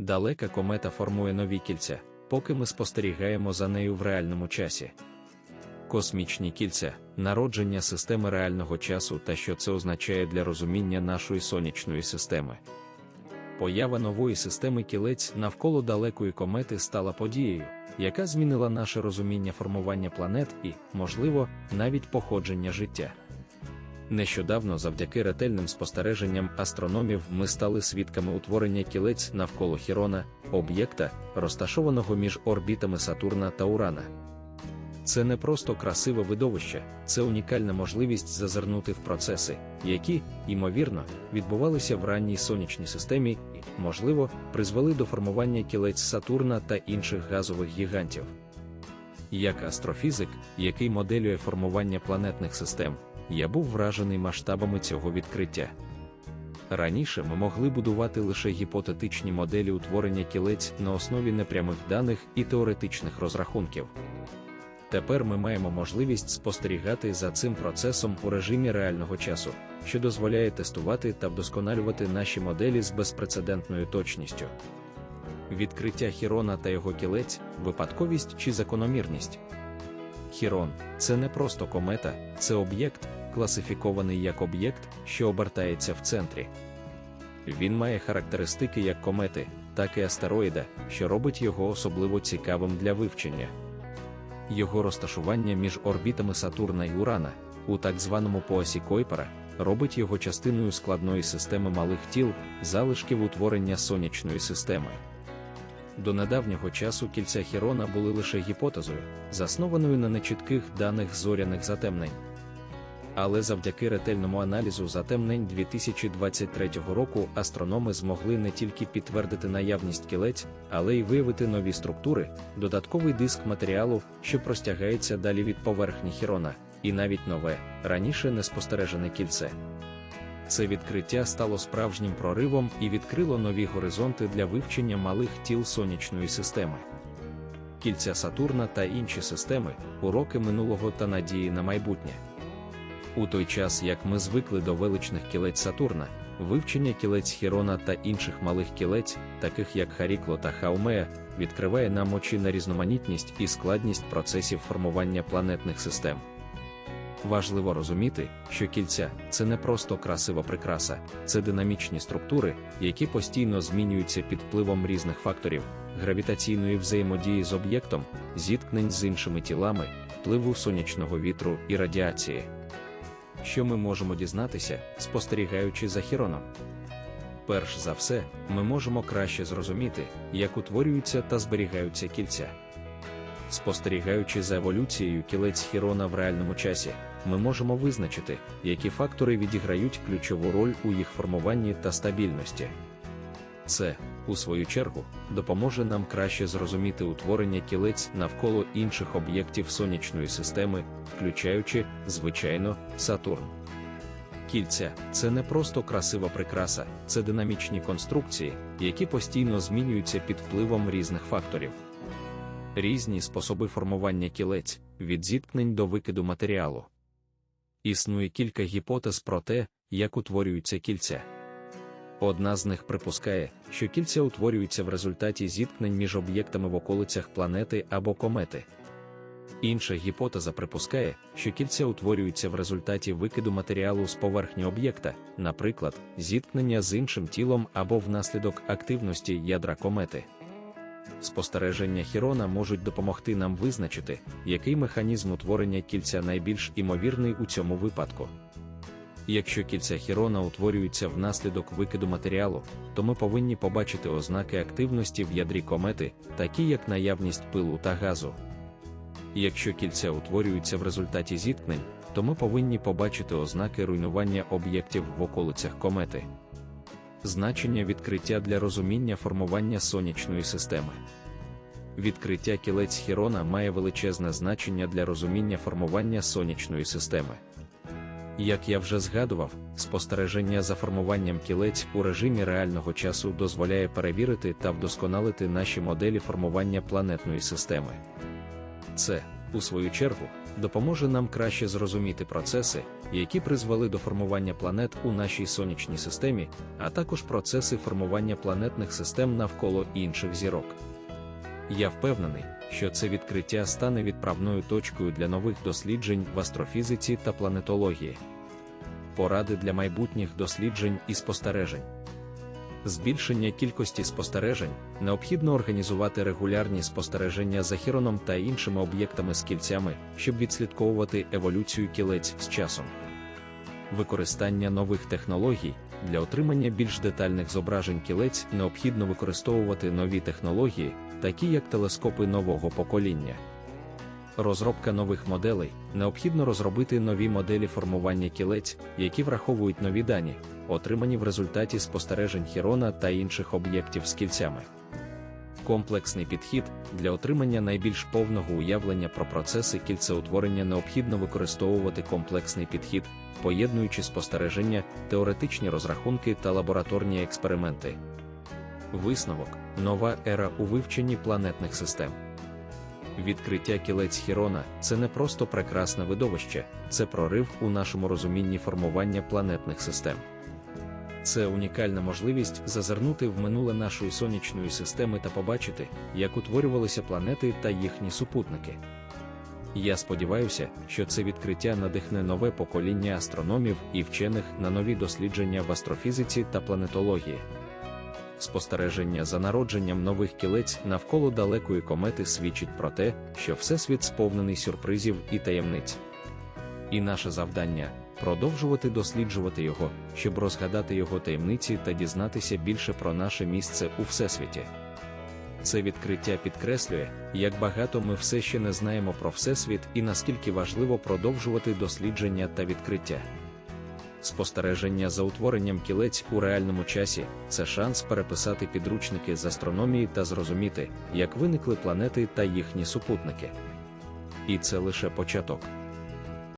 далека комета формує нові кільця, поки ми спостерігаємо за нею в реальному часі. Космічні кільця народження системи реального часу та що це означає для розуміння нашої сонячної системи. Поява нової системи кілець навколо далекої комети стала подією, яка змінила наше розуміння формування планет і, можливо, навіть походження життя. Нещодавно, завдяки ретельним спостереженням астрономів, ми стали свідками утворення кілець навколо Хірона, об'єкта, розташованого між орбітами Сатурна та Урана. Це не просто красиве видовище, це унікальна можливість зазирнути в процеси, які, ймовірно, відбувалися в ранній сонячній системі і, можливо, призвели до формування кілець Сатурна та інших газових гігантів. Як астрофізик, який моделює формування планетних систем, я був вражений масштабами цього відкриття. Раніше ми могли будувати лише гіпотетичні моделі утворення кілець на основі непрямих даних і теоретичних розрахунків. Тепер ми маємо можливість спостерігати за цим процесом у режимі реального часу, що дозволяє тестувати та вдосконалювати наші моделі з безпрецедентною точністю. Відкриття Хірона та його кілець випадковість чи закономірність. Хірон це не просто комета, це об'єкт, класифікований як об'єкт, що обертається в центрі. Він має характеристики як комети, так і астероїда, що робить його особливо цікавим для вивчення. Його розташування між орбітами Сатурна і Урана, у так званому поясі Койпера, робить його частиною складної системи малих тіл, залишків утворення сонячної системи. До недавнього часу кільця Хірона були лише гіпотезою, заснованою на нечітких даних зоряних затемнень. Але завдяки ретельному аналізу затемнень 2023 року астрономи змогли не тільки підтвердити наявність кілець, але й виявити нові структури, додатковий диск матеріалу, що простягається далі від поверхні Хірона, і навіть нове, раніше неспостережене кільце. Це відкриття стало справжнім проривом і відкрило нові горизонти для вивчення малих тіл сонячної системи. Кільця Сатурна та інші системи, уроки минулого та надії на майбутнє. У той час, як ми звикли до величних кілець Сатурна, вивчення кілець Хірона та інших малих кілець, таких як Харікло та Хаумея, відкриває нам очі на різноманітність і складність процесів формування планетних систем. Важливо розуміти, що кільця це не просто красива прикраса, це динамічні структури, які постійно змінюються під впливом різних факторів, гравітаційної взаємодії з об'єктом, зіткнень з іншими тілами, впливу сонячного вітру і радіації. Що ми можемо дізнатися, спостерігаючи за Хіроном? Перш за все, ми можемо краще зрозуміти, як утворюються та зберігаються кільця. Спостерігаючи за еволюцією кілець Хірона в реальному часі, ми можемо визначити, які фактори відіграють ключову роль у їх формуванні та стабільності. Це, у свою чергу, допоможе нам краще зрозуміти утворення кілець навколо інших об'єктів сонячної системи, включаючи, звичайно, Сатурн. Кільця це не просто красива прикраса, це динамічні конструкції, які постійно змінюються під впливом різних факторів. Різні способи формування кілець від зіткнень до викиду матеріалу. Існує кілька гіпотез про те, як утворюються кільця. Одна з них припускає, що кільця утворюються в результаті зіткнень між об'єктами в околицях планети або комети. Інша гіпотеза припускає, що кільця утворюються в результаті викиду матеріалу з поверхні об'єкта, наприклад, зіткнення з іншим тілом або внаслідок активності ядра комети. Спостереження Хірона можуть допомогти нам визначити, який механізм утворення кільця найбільш імовірний у цьому випадку. Якщо кільця Хірона утворюються внаслідок викиду матеріалу, то ми повинні побачити ознаки активності в ядрі комети, такі як наявність пилу та газу. Якщо кільця утворюються в результаті зіткнень, то ми повинні побачити ознаки руйнування об'єктів в околицях комети. Значення відкриття для розуміння формування сонячної системи. Відкриття кілець Хірона має величезне значення для розуміння формування сонячної системи. Як я вже згадував, спостереження за формуванням кілець у режимі реального часу дозволяє перевірити та вдосконалити наші моделі формування планетної системи. Це, у свою чергу, допоможе нам краще зрозуміти процеси, які призвели до формування планет у нашій сонячній системі, а також процеси формування планетних систем навколо інших зірок. Я впевнений, що це відкриття стане відправною точкою для нових досліджень в астрофізиці та планетології. Поради для майбутніх досліджень і спостережень. Збільшення кількості спостережень необхідно організувати регулярні спостереження за хіроном та іншими об'єктами з кільцями, щоб відслідковувати еволюцію кілець з часом. Використання нових технологій для отримання більш детальних зображень кілець необхідно використовувати нові технології, такі як телескопи нового покоління. Розробка нових моделей необхідно розробити нові моделі формування кілець, які враховують нові дані, отримані в результаті спостережень Хірона та інших об'єктів з кільцями. Комплексний підхід для отримання найбільш повного уявлення про процеси кільцеутворення необхідно використовувати комплексний підхід, поєднуючи спостереження, теоретичні розрахунки та лабораторні експерименти. Висновок нова ера у вивченні планетних систем. Відкриття кілець Хірона це не просто прекрасне видовище, це прорив у нашому розумінні формування планетних систем. Це унікальна можливість зазирнути в минуле нашої сонячної системи та побачити, як утворювалися планети та їхні супутники. Я сподіваюся, що це відкриття надихне нове покоління астрономів і вчених на нові дослідження в астрофізиці та планетології. Спостереження за народженням нових кілець навколо далекої комети свідчить про те, що Всесвіт сповнений сюрпризів і таємниць. І наше завдання продовжувати досліджувати його, щоб розгадати його таємниці та дізнатися більше про наше місце у Всесвіті. Це відкриття підкреслює, як багато ми все ще не знаємо про Всесвіт і наскільки важливо продовжувати дослідження та відкриття. Спостереження за утворенням кілець у реальному часі це шанс переписати підручники з астрономії та зрозуміти, як виникли планети та їхні супутники. І це лише початок.